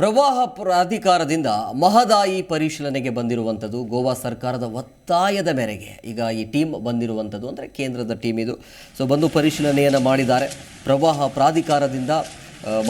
ಪ್ರವಾಹ ಪ್ರಾಧಿಕಾರದಿಂದ ಮಹದಾಯಿ ಪರಿಶೀಲನೆಗೆ ಬಂದಿರುವಂಥದ್ದು ಗೋವಾ ಸರ್ಕಾರದ ಒತ್ತಾಯದ ಮೇರೆಗೆ. ಈಗ ಈ ಟೀಮ್ ಬಂದಿರುವಂಥದ್ದು ಅಂದರೆ ಕೇಂದ್ರದ ಟೀಮ್ ಇದು. ಸೊ ಬಂದು ಪರಿಶೀಲನೆಯನ್ನು ಮಾಡಿದ್ದಾರೆ. ಪ್ರವಾಹ ಪ್ರಾಧಿಕಾರದಿಂದ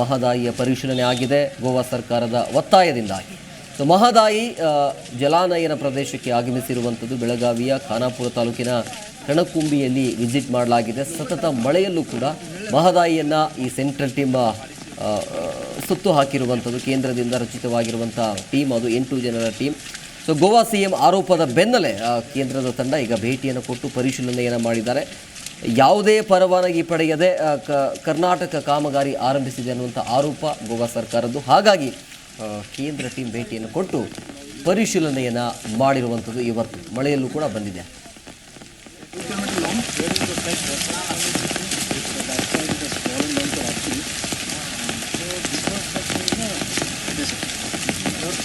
ಮಹದಾಯಿಯ ಪರಿಶೀಲನೆ ಆಗಿದೆ, ಗೋವಾ ಸರ್ಕಾರದ ಒತ್ತಾಯದಿಂದಾಗಿ. ಸೊ ಮಹದಾಯಿ ಜಲಾನಯನ ಪ್ರದೇಶಕ್ಕೆ ಆಗಮಿಸಿರುವಂಥದ್ದು ಬೆಳಗಾವಿಯ ಖಾನಾಪುರ ತಾಲೂಕಿನ ಕಣಕುಂಬಿಯಲ್ಲಿ ವಿಸಿಟ್ ಮಾಡಲಾಗಿದೆ. ಸತತ ಮಳೆಯಲ್ಲೂ ಕೂಡ ಮಹದಾಯಿಯನ್ನು ಈ ಸೆಂಟ್ರಲ್ ಟೀಮ್ ಸುತ್ತು ಹಾಕಿರುವಂಥದ್ದು ಕೇಂದ್ರದಿಂದ ರಚಿತವಾಗಿರುವಂಥ ಟೀಮ್, ಅದು ಎಂಟು ಜನರ team. So Goa C M ಆರೋಪದ ಬೆನ್ನಲ್ಲೇ ಕೇಂದ್ರದ ತಂಡ ಈಗ ಭೇಟಿಯನ್ನು ಕೊಟ್ಟು ಪರಿಶೀಲನೆಯನ್ನು ಮಾಡಿದ್ದಾರೆ. ಯಾವುದೇ ಪರವಾನಗಿ ಪಡೆಯದೆ ಕರ್ನಾಟಕ ಕಾಮಗಾರಿ ಆರಂಭಿಸಿದೆ ಅನ್ನುವಂಥ ಆರೋಪ ಗೋವಾ ಸರ್ಕಾರದ್ದು. ಹಾಗಾಗಿ ಕೇಂದ್ರ ಟೀಮ್ ಭೇಟಿಯನ್ನು ಕೊಟ್ಟು ಪರಿಶೀಲನೆಯನ್ನು ಮಾಡಿರುವಂಥದ್ದು ಇವತ್ತು ಮಳೆಯಲ್ಲೂ ಕೂಡ ಬಂದಿದೆ.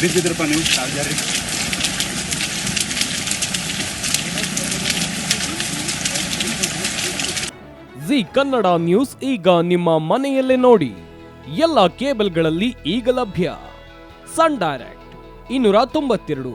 ಬಿದ್ದಿದ್ರಪ್ಪ ನೀವು? ಚಾರ್ಜರ್ ಜಿ ಕನ್ನಡ ನ್ಯೂಸ್ ಈಗ ನಿಮ್ಮ ಮನೆಯಲ್ಲೇ ನೋಡಿ. ಎಲ್ಲ ಕೇಬಲ್ಗಳಲ್ಲಿ ಈಗ ಲಭ್ಯ. ಸನ್ ಡೈರೆಕ್ಟ್, ಇನ್ನೂರ ತೊಂಬತ್ತೆರಡು.